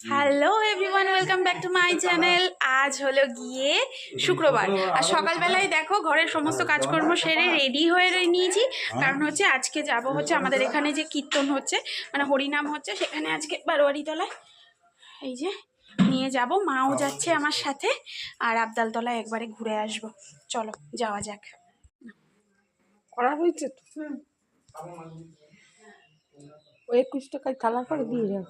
Hello everyone welcome back to my channel আজ হলো গিয়ে শুক্রবার। আর সকালবেলায় দেখো ঘরের সমস্ত কাজকর্ম সেরে রেডি হয়ে রয়ে নিয়েছি। কারণ হচ্ছে আজকে যাব হচ্ছে আমাদের এখানে যে কীর্তন হচ্ছে মানে হরিনাম হচ্ছে সেখানে আজকে বারোয়ারি তলায় এই যে নিয়ে যাব। মাও যাচ্ছে আমার সাথে আর আবদালতলায় একবারে ঘুরে আসব। চলো যাওয়া যাক। করা হয়েছে তো? ওই একুশ টাকায় কালার করে দিয়ে যাও।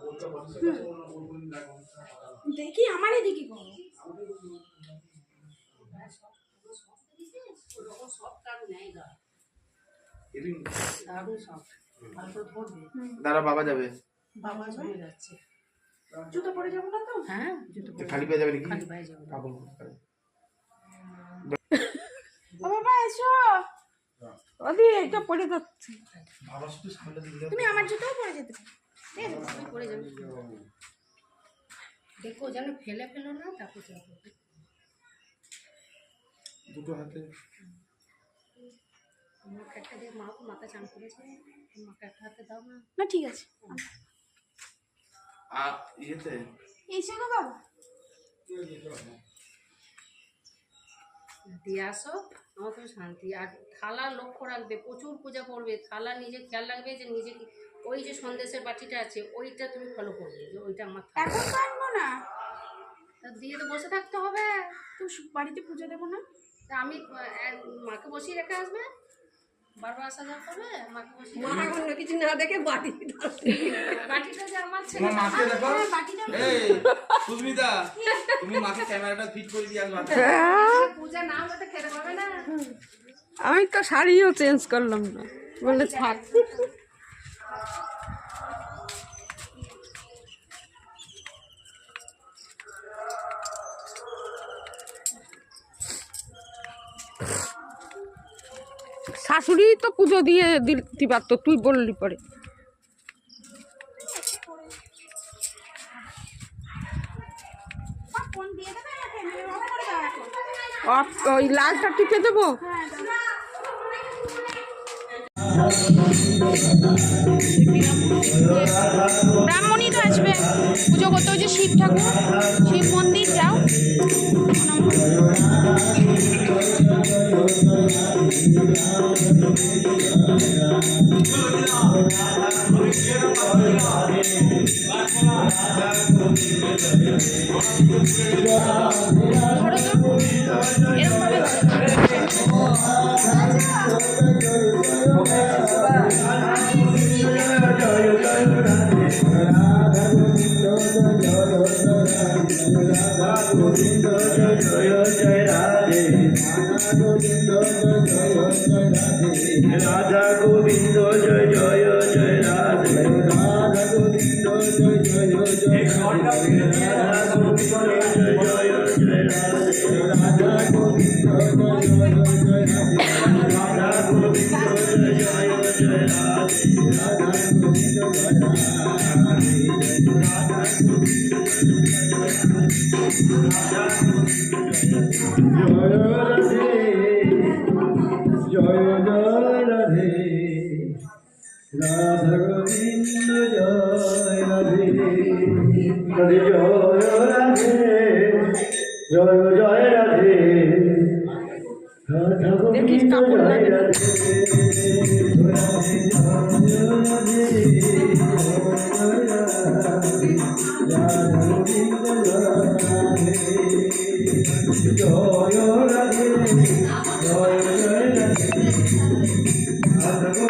দেখি আমার এদিকে দাঁড়া বাবা যাবে। জুতো পরে যাব না তো? হ্যাঁ জুতো খালি পেয়ে যাবে নাকি? খালি পায়ে যাব। বাবা এসো। ওদি এটা পড়ে যাচ্ছে। তুমি আমার জুতোও পরে যেতে পারো। পড়ে যাবে দেখো যেন ফেলে ফেলো না তারপর দুটো হাতে। আমাকে একটা দিয়ে মা মাথা চান করেছে। মাকে একটা হাতে দাও না। না ঠিক আছে। আ ইয়েতে? এসে গো বাবা। দিয়ে আসো আমার তো শান্তি। আর থালা লক্ষ্য রাখবে প্রচুর পূজা করবে থালা নিজে খেয়াল রাখবে যে নিজে ওই যে সন্দেশের বাটিটা আছে ওইটা তুমি ফলো করবে যে ওইটা আমার। এখন আনব না। তা দিয়ে তো বসে থাকতে হবে। তো বাড়িতে পুজো দেবো না? তা আমি মাকে বসিয়ে রেখে আসবে? বারবার আসা যাওয়া করবে? মাকে বসিয়ে মা অন্য কিছু না দেখে বাটি বাটিটা যে আমার ছেলে তোমার মাকে দেখো। হ্যাঁ, বাটিটা এই সুস্মিতা তুমি মাকে ক্যামেরাটা ফিট করে দিয়ে আসবে। পূজা না হলে তো খেতে পাবে না। আমি তো শাড়িও চেঞ্জ করলাম না। বলে থাক। শাশুড়ি তো পুজো দিয়ে দিতে পারতো, তুই বললি পরে। ওই লালটা টিপে দেবো? দাও। ব্রাহ্মণই তো আসবে। পুজো করতে যে শিব ঠাকুর, শিব মন্দির যাও। ধরো তো এরকম ভাবে ধরো। রাধা গোবিন্দ জয় জয়। রাধা গোবিন্দ জয় রাধে রাধে জয় রাধে জয় জয় রাধে রাধা গোবিন্দ জয় রাধে জয় জয় রাধে রাধে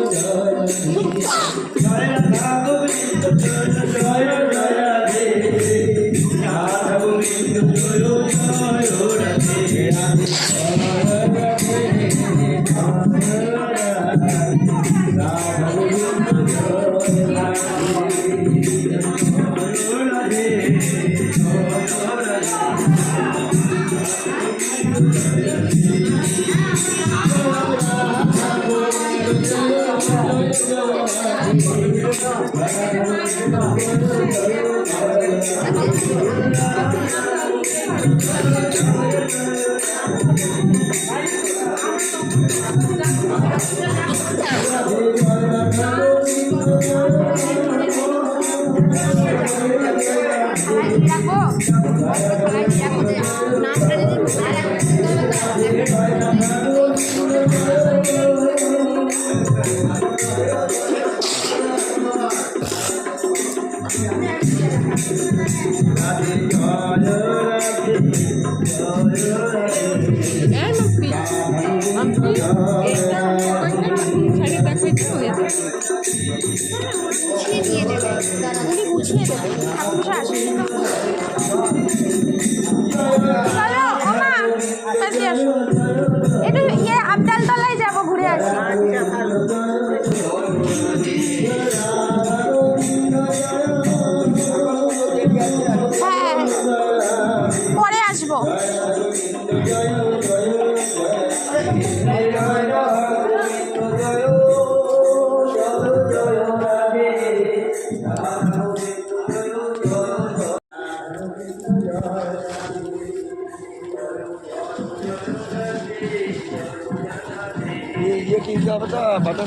ইয়ে কিনতে হবে তো পাঁচ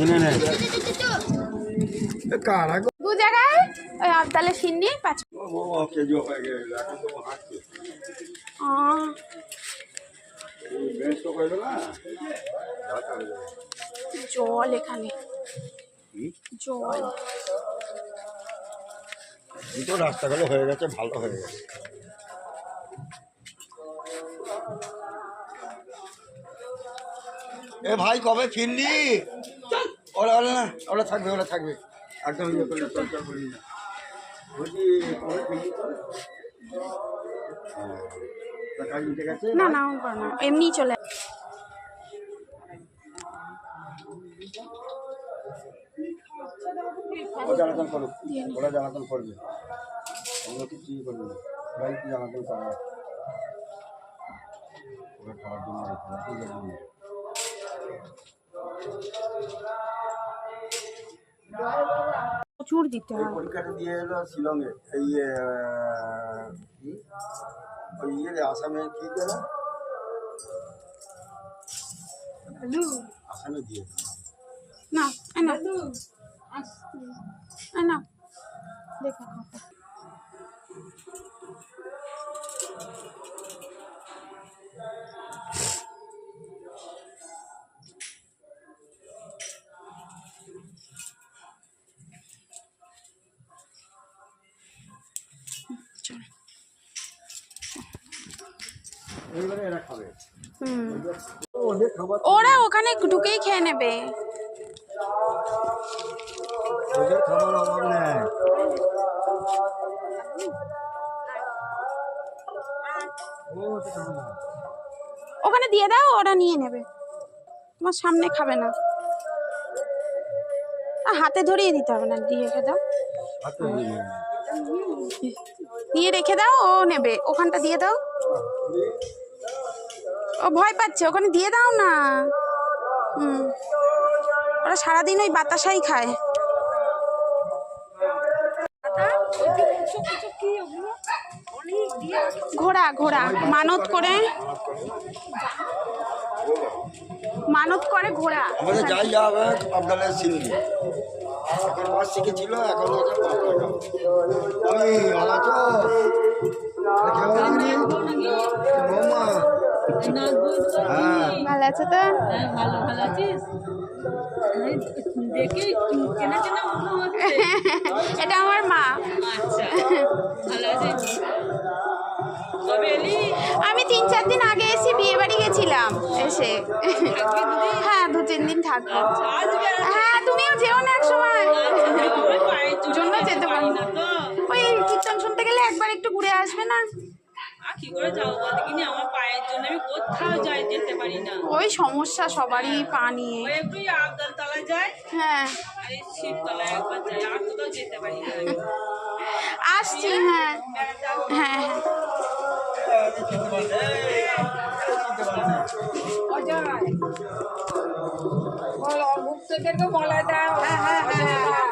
হয়ে না জল এখানে। জল। দুটো রাস্তাগুলো হয়ে গেছে ভালো হয়ে গেছে। এ ভাই কবে ফিরলি? ওরা ওরা না ওরা থাকবে ওরা থাকবে। একদম ইয়ে করলে না বলছি কবে ফিরলি না না ওর না। এমনি চলে। ও করুক ওরা করবে। অন্য কিছুই করবে না। ওরাই কি করবে? ওরা খাওয়ার জন্য রেখে দেয়, প্রচুর দিতে হবে পরীক্ষাটা দিয়ে এলো শিলংয়ে। এই? ওই ইয়ে রে, আসামে কি যেন আসামে দিয়ে না না দেখো এইবারে এরা খাবে। ওরা ওখানে ঢুকেই খেয়ে নেবে। ওদের খাবার অভাব নেই। ওখানে দিয়ে দাও ওরা নিয়ে নেবে। তোমার সামনে খাবে না। হাতে ধরিয়ে দিতে হবে না দিয়ে রেখে দাও। দিয়ে নিয়ে রেখে দাও ও নেবে। ওখানটা দিয়ে দাও। ও ভয় পাচ্ছে ওখানে দিয়ে দাও না। হুম। ওরা সারাদিন ওই বাতাসাই খায়। ঘোড়া ঘোড়া মানত করে। মানত করে ঘোড়া। আমাদের যাই যাবে আবদালের সিন্ধি এখন আমি ভালো কেমন ভালো আছে তো? এটা আমার মা। আমি তিন চার দিন আগে এসে বিয়ে বাড়ি গেছিলাম এসে। হ্যাঁ দু তিন দিন থাকব। হ্যাঁ তুমিও যেও না এক সময় জন্য যেতে পারি। না ওই কীর্তন শুনতে গেলে একবার একটু ঘুরে আসবে না? কি করে যাব বল? দেখিনি আমার পায়ের জন্য আমি কোথাও যাই যেতে পারি না। ওই সমস্যা সবারই পা নিয়ে। ওই একটু আবদাল তলায় যাই। হ্যাঁ। আর এই শিবতলায় একবার যাই আর কোথাও যেতে পারি না। আসছি হ্যাঁ। হ্যাঁ হ্যাঁ। বল অল্প ভক্তদেরকে বলে দাও হ্যাঁ হ্যাঁ চিনতে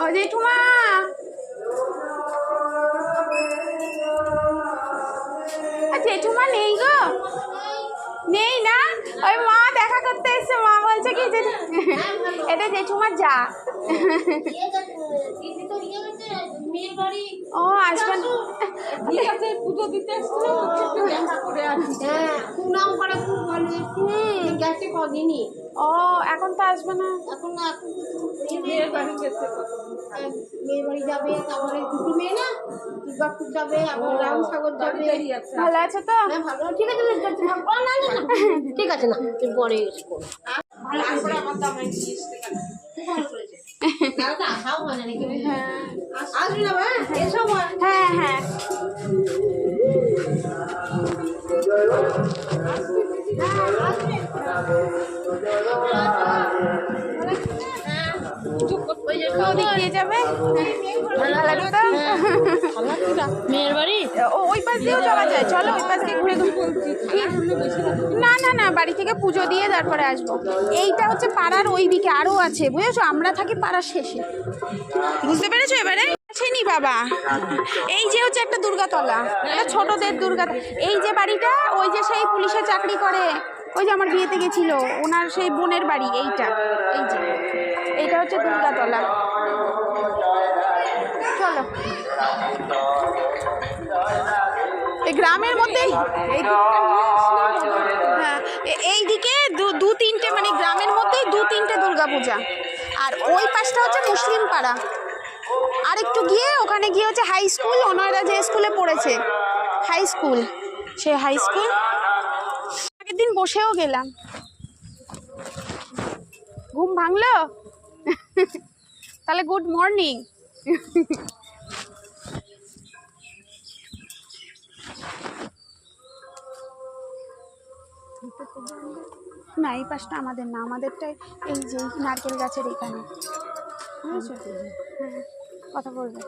ও জেঠুমা জেঠুমা নেই গো। নেই না? ওই মা দেখা করতে এসছে, মা বলছে কি যে জেঠুমার যা ও আসবেন। ঠিক আছে পুজো দিতে এসছিল দেখা করে আসি হ্যাঁ খুব নাম করা খুব ভালো। গেছে কদিনই। ও এখন তো আসবে না। এখন না বিয়ের বাড়ি গেছে মেয়ের বাড়ি যাবে তারপরে দুটো মেয়ে না দুর্গাপুর যাবে আবার রামসাগর যাবে। ভালো আছে তো? হ্যাঁ ভালো ঠিক আছে ঠিক আছে না পরে এসে। করো ভালো আমার দামে নিয়ে এসে খুব ভালো করেছে কালকে আসাও হয় না নাকি আসবি না ভাই এসো ভাই হ্যাঁ হ্যাঁ ওদিক দিয়ে যাবে চলো পাশ ঘুরে না না না, বাড়ি থেকে পুজো দিয়ে তারপরে আসব। এইটা হচ্ছে পাড়ার ওই দিকে, আরও আছে, বুঝেছ? আমরা থাকি পাড়ার শেষে। বুঝতে পেরেছ এবারে? আছেনি বাবা? এই যে হচ্ছে একটা দুর্গাতলা এটা ছোটদের দুর্গা এই যে বাড়িটা, ওই যে সেই পুলিশে চাকরি করে। ওই যে আমার বিয়েতে গেছিল, ওনার সেই বোনের বাড়ি, এইটা। এই যে, এইটা হচ্ছে দুর্গাতলা। চলো। গ্রামের মধ্যেই এই হ্যাঁ। এ- এই দিকে দু তিনটে মানে গ্রামের মধ্যেই দু তিনটে দুর্গাপূজা। আর ওই পাশটা হচ্ছে মুসলিম পাড়া। আর একটু গিয়ে ওখানে গিয়ে হচ্ছে হাই স্কুল ওনারা যে স্কুলে পড়েছে হাই স্কুল সে হাই স্কুল আগের দিন বসেও গেলাম। ঘুম ভাঙলো? তাহলে গুড মর্নিং না এই পাশটা আমাদের না আমাদেরটাই এই যে নারকেল গাছের এখানে। হ্যাঁ কথা বলবে।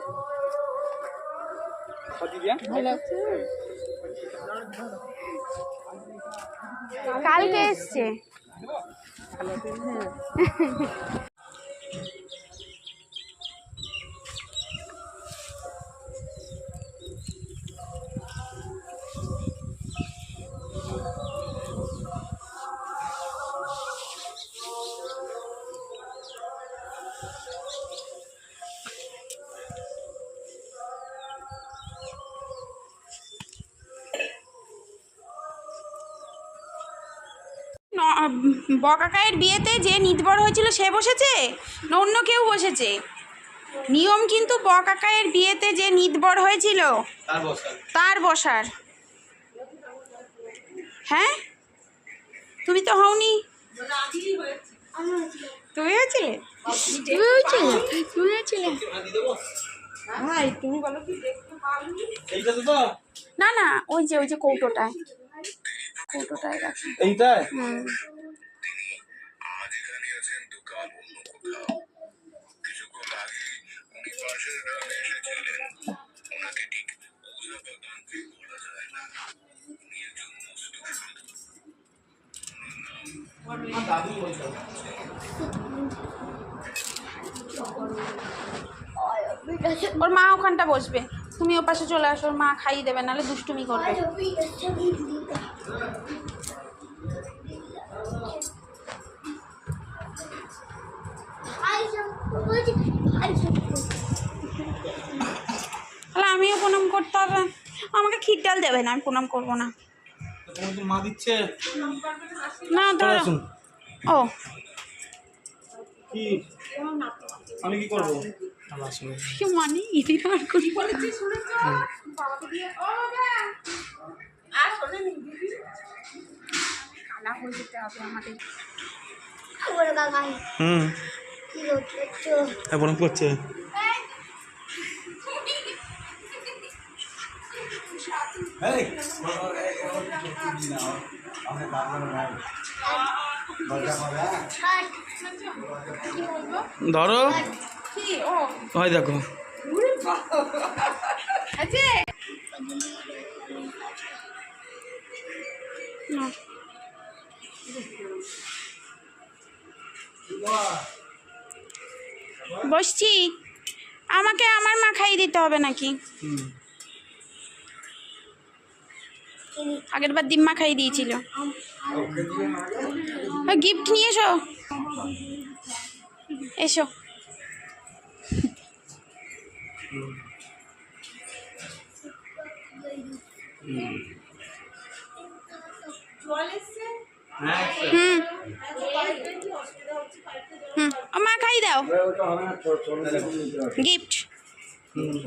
কালকে এসছে। বকাকায়ের বিয়েতে যে নিতবর হয়েছিল সে বসেছে? না অন্য কেউ বসেছে? নিয়ম কিন্তু বকাকায়ের বিয়েতে যে নিতবর হয়েছিল তার তার বসার। হ্যাঁ? তুমি তো হওনি। তুমি ছিলে? তুমিও ছিলে? তুমিও ছিলে? ভাই তুমি বলো কি না না ওই যে ওই যে কৌটোটায়। কৌটোটায় রাখা। এইটাই হুম। দাদু বলছো ওর মা ওখানটা বসবে। তুমি ও পাশে চলে আসো ওর মা খাইয়ে দেবে নাহলে দুষ্টুমি করবে। তাহলে আমিও প্রণাম করতে হবে। আমাকে ক্ষীর ডাল দেবে না আমি প্রণাম করব না। মা দিচ্ছে? না ধরো। ও কি আমি কি করব কি মানে ইদি আর করি কালা হয়ে যেতে হবে আমাদের হুম এখন করছে ধরো কি ও হয় দেখো। বসছি। আমাকে আমার মা খাইয়ে দিতে হবে নাকি? আগের বার দিম্মা খাইয়ে দিয়েছিল। গিফট নিয়ে এসো। এসো। হুম। হুম। ও মা খাই দাও। গিফট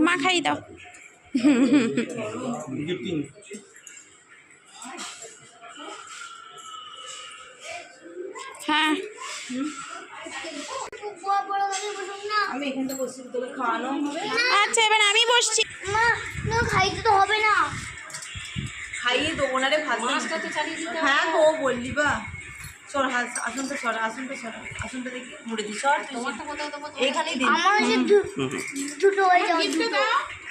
মা খাই দাও। গিফটিং হ্যাঁ। আচ্ছা এবার আমি বসছি। খাইতে তো হবে না। খাইয়ে দেবো না রে ভাত হ্যাঁ গো বললি বা। সর হাস আসনটা সর আসনটা সর আসনটা দেখি মুড়ে দি সর এইখানেই দিন আমার যে দুটো যাবে দুটো।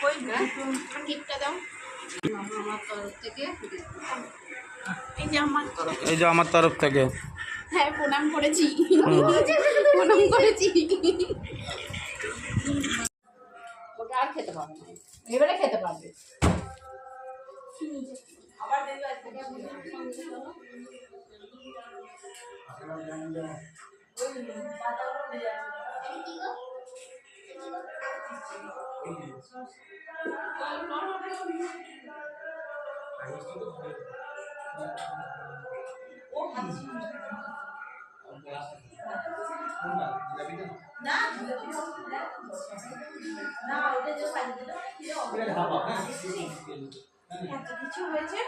ওই গিফটটা দাও। এই যে আমার এই যে আমার তরফ থেকে। হ্যাঁ প্রণাম করেছি প্রণাম করেছি আর খেতে পারবে না এবারে খেতে পারবে এত কিছু হয়েছে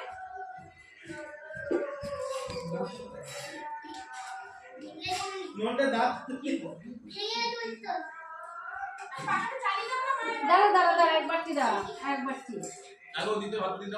দাঁড়া দাঁড়া দাঁড়া এক বাটি দাঁড়া এক বাটি দিতে ভাত দিতে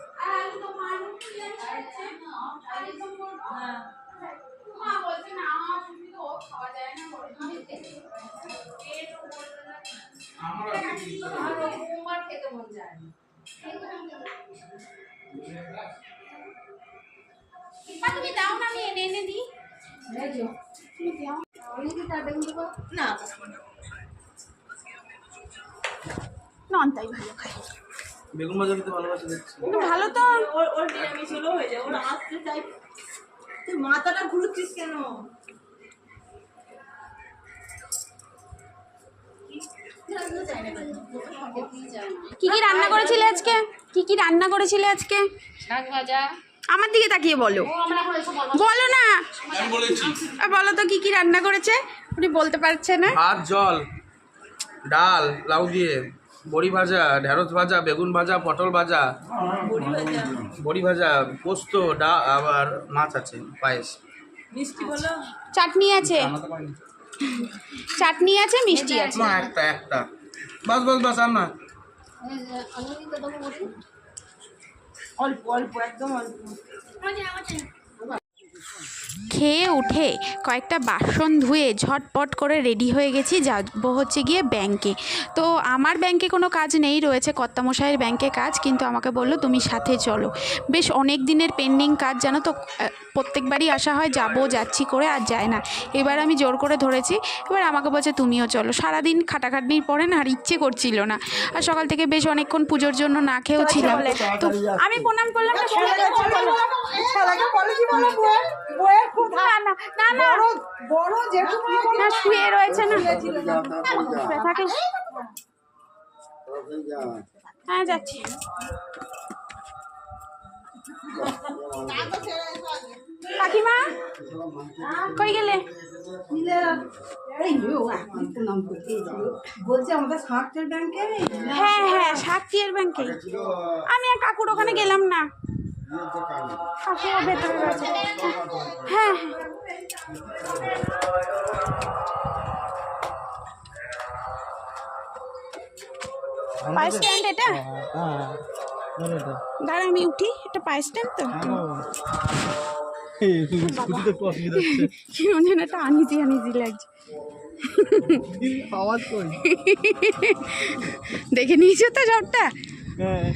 তুমি না মন এনে এনে দিই না নন তাই ভালো খাই বেগুন ভাজা খেতে ভালোবাসে দেখছি। ভালো তো। ওর ওর নিরামিষ হলো হয়ে যায়। ওর আসতে চাই। তুই মাথাটা ঘুরছিস কেন? কি কি রান্না করেছিলে আজকে? কি কি রান্না করেছিলে আজকে? শাক ভাজা। আমার দিকে তাকিয়ে বলো। বলো। না। আমি বলো তো কি কি রান্না করেছে? উনি বলতে পারছে না। ভাত জল ডাল লাউ দিয়ে। বড়ি ভাজা ঢেঁড়স ভাজা বেগুন ভাজা পটল ভাজা। বড়ি ভাজা। পোস্ত ডা আবার মাছ আছে পায়েস। মিষ্টি বলো। চাটনি আছে। চাটনি আছে মিষ্টি আছে। মা একটা একটা। বাস বাস বাস আর না। অল্প অল্প একদম অল্প। খেয়ে উঠে কয়েকটা বাসন ধুয়ে ঝটপট করে রেডি হয়ে গেছি, যাব হচ্ছে গিয়ে ব্যাংকে। তো আমার ব্যাংকে কোনো কাজ নেই, রয়েছে কর্তামশাইয়ের ব্যাংকে কাজ, কিন্তু আমাকে বলল, তুমি সাথে চলো। বেশ অনেক দিনের পেন্ডিং কাজ, জানো তো প্রত্যেকবারই আসা হয় যাব যাচ্ছি করে আর যায় না। এবার আমি জোর করে ধরেছি এবার আমাকে বলছে তুমিও চলো। সারাদিন খাটাখাটনির পরে না আর ইচ্ছে করছিল না। আর সকাল থেকে বেশ অনেকক্ষণ পুজোর জন্য না খেয়েও ছিলাম। তো আমি প্রণাম করলাম না না না শুয়ে রয়েছে না। থাকে হ্যাঁ যাচ্ছি। কাকিমা? কই গেলে? হ্যাঁ হ্যাঁ সাক্ষীর ব্যাংকে। আমি আর কাকুর ওখানে গেলাম না। কাকুর ভেতরে হ্যাঁ হ্যাঁ। পাই স্ট্যান্ড এটা? দাঁড়া আমি উঠি এটা পাই স্ট্যান্ড তো। কেমন যেন একটা আনিজি আনিজি লাগছে। দেখে নিয়েছো তো সবটা হ্যাঁ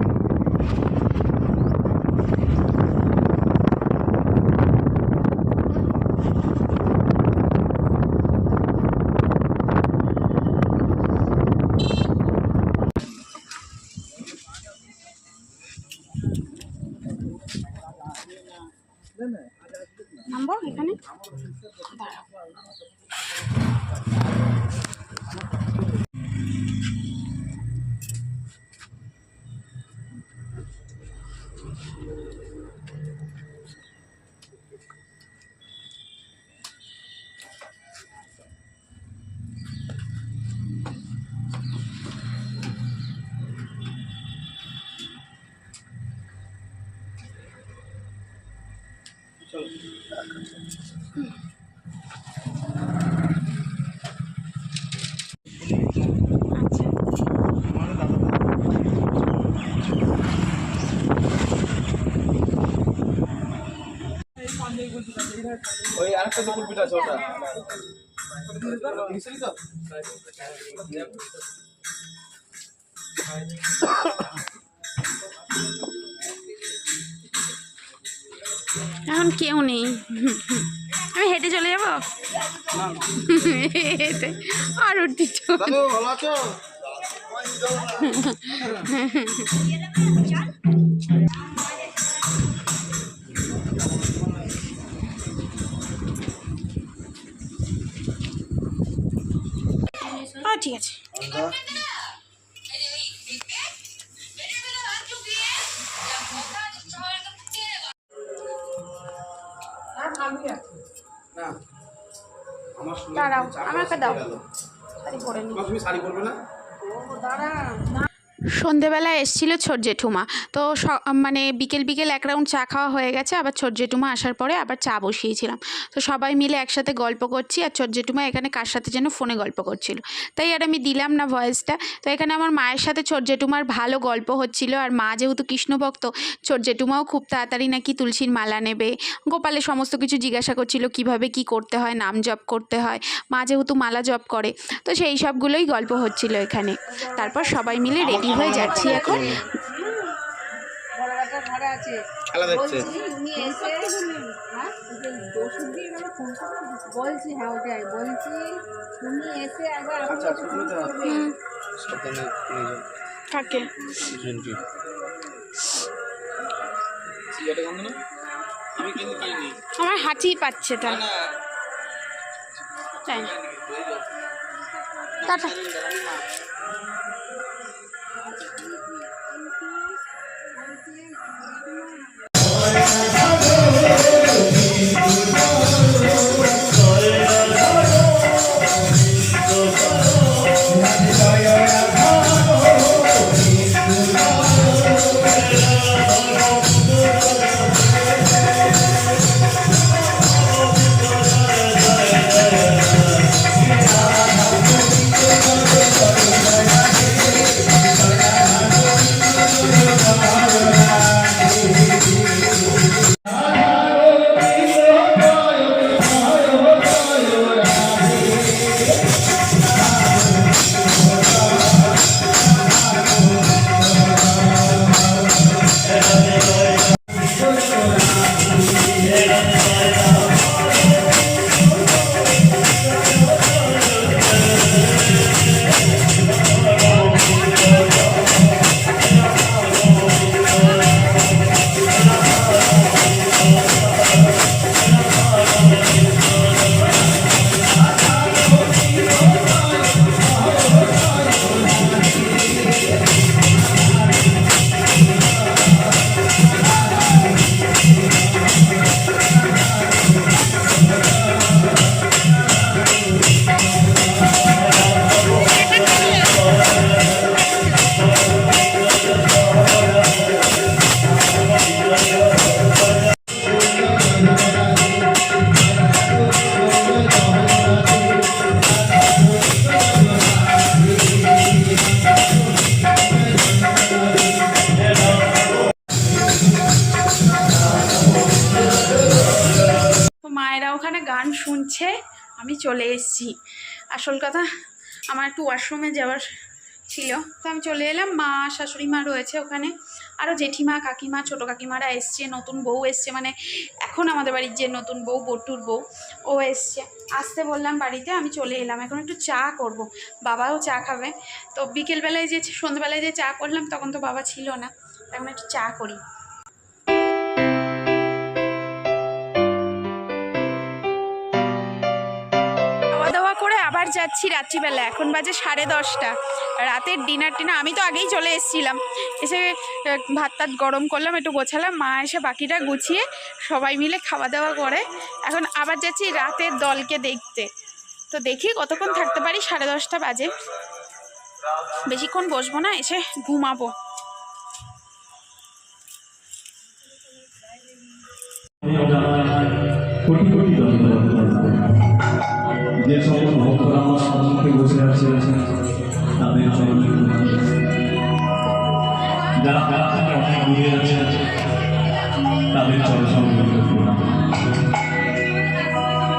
আচ্ছা ওই আরেকটা দুপুর পিঠা আছে ওটা। এখন কেউ নেই। আমি হেঁটে চলে যাব? হেঁটে আর উঠতে ভালো আছো? ঠিক আছে। না। আমার একটা দাঁড়াও, আমাকে দাও। শাড়ি পরে নি। তুমি শাড়ি পরবে না? সন্ধেবেলায় এসেছিল ছোট জেঠুমা। তো মানে বিকেল বিকেল এক রাউন্ড চা খাওয়া হয়ে গেছে, আবার ছোট জেঠুমা আসার পরে আবার চা বসিয়েছিলাম। তো সবাই মিলে একসাথে গল্প করছি আর ছোট জেঠুমা এখানে কার সাথে যেন ফোনে গল্প করছিল। তাই আর আমি দিলাম না ভয়েসটা তো এখানে আমার মায়ের সাথে ছোট জেঠুমার ভালো গল্প হচ্ছিল আর মা যেহেতু কৃষ্ণভক্ত, ছোট জেঠুমাও খুব তাড়াতাড়ি নাকি তুলসীর মালা নেবে। গোপালের সমস্ত কিছু জিজ্ঞাসা করছিল, কীভাবে কি করতে হয়, নাম জপ করতে হয়। মা যেহেতু মালা জপ করে, তো সেই সবগুলোই গল্প হচ্ছিল এখানে। তারপর সবাই মিলে রেডি হয়ে যাচ্ছি এখন। খেলা দেখছে। হ্যাঁ বলছি হ্যাঁ ওটাই বলছি তুমি এসে একবার আচ্ছা আচ্ছা কাকে আমার হাঁচি পাচ্ছে তা। তাই। টাটা। Thank. কথা আমার একটু ওয়াশরুমে যাওয়ার ছিল। তো আমি চলে এলাম, মা, শাশুড়ি মা রয়েছে ওখানে। আরও জেঠিমা, কাকিমা, ছোটো কাকিমারা এসছে, নতুন বউ এসছে মানে এখন আমাদের বাড়ির যে নতুন বউ, বটুর বউ, ও এসছে। আসতে বললাম বাড়িতে, আমি চলে এলাম। এখন একটু চা করব। বাবাও চা খাবে। তো বিকেলবেলায় যে, সন্ধ্যেবেলায় যে চা করলাম, তখন তো বাবা ছিল না। এখন একটু চা করি। যাচ্ছি রাত্রিবেলা, এখন বাজে সাড়ে দশটা। রাতের ডিনার টিনার, আমি তো আগেই চলে এসেছিলাম। এসে ভাত টাত গরম করলাম, একটু গোছালাম, মা এসে বাকিটা গুছিয়ে সবাই মিলে খাওয়া দাওয়া করে। এখন আবার যাচ্ছি রাতের দলকে দেখতে। তো দেখি কতক্ষণ থাকতে পারি, সাড়ে দশটা বাজে। বেশিক্ষণ বসবো না, এসে ঘুমাবো।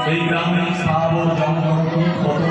এই গ্রামে স্থাবর জঙ্গল কত